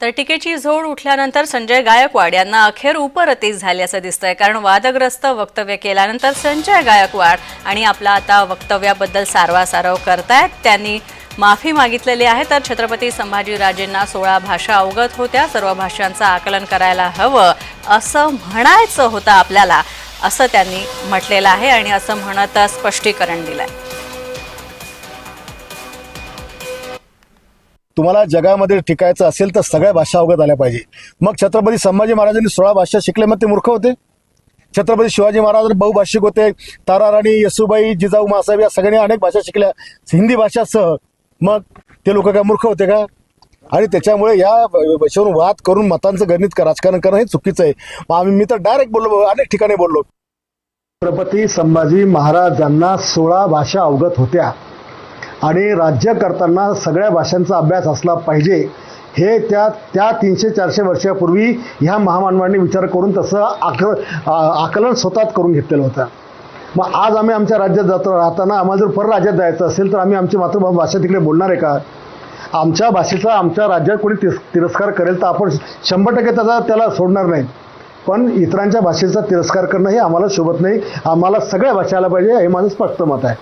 तर टीकेची झोड उठल्यानंतर संजय गायकवाड यांना अखेर उपरतीच झाल्याचं दिसतंय. कारण वादग्रस्त वक्तव्य केल्यानंतर संजय गायकवाड आणि आपला आता वक्तव्याबद्दल सारवासारव करतायत. त्यांनी माफी मागितलेली आहे. तर छत्रपती संभाजीराजेंना सोळा भाषा अवगत होत्या. सर्व भाषांचं आकलन करायला हवं असं म्हणायचं होतं आपल्याला असं त्यांनी म्हटलेलं आहे आणि असं म्हणत स्पष्टीकरण दिलं आहे तुम्हाला जगामध्ये टिकायचं असेल तर सगळ्या भाषा अवगत आल्या पाहिजे. मग छत्रपती संभाजी महाराजांनी सोळा भाषा शिकले मग ते मूर्ख होते. छत्रपती शिवाजी महाराज बहुभाषिक होते. तारा राणी येसुबाई जिजाऊ मासाहेब या सगळ्यांनी अनेक भाषा शिकल्या. हिंदी भाषासह मग ते लोक काय मूर्ख होते का? आणि त्याच्यामुळे या विषयावरून वाद करून मतांचं गणित राजकारण करणं हे चुकीचं आहे. मग आम्ही मी तर डायरेक्ट बोललो अनेक ठिकाणी बोललो. छत्रपती संभाजी महाराजांना सोळा भाषा अवगत होत्या. आणि राज्य करताना सगळ्या भाषांचा अभ्यास असला पाहिजे हे त्या त्या तीनशे चारशे वर्षापूर्वी ह्या महामानवांनी विचार करून तसं आक आकलन स्वतःच करून घेतलेलं होतं. मग आज आम्ही आमच्या राज्यात जातो राहताना आम्हाला जर परराज्यात जायचं असेल तर आम्ही आमची मातृभाषा तिकडे बोलणार आहे का? आमच्या भाषेचा आमच्या राज्यात कोणी तिस तिरस्कार करेल तर आपण शंभर टक्के त्याचा त्याला सोडणार नाही. पण इतरांच्या भाषेचा तिरस्कार करणं हे आम्हाला शोभत नाही. आम्हाला सगळ्या भाषा आल्या पाहिजे हे माझं स्पष्ट मत आहे.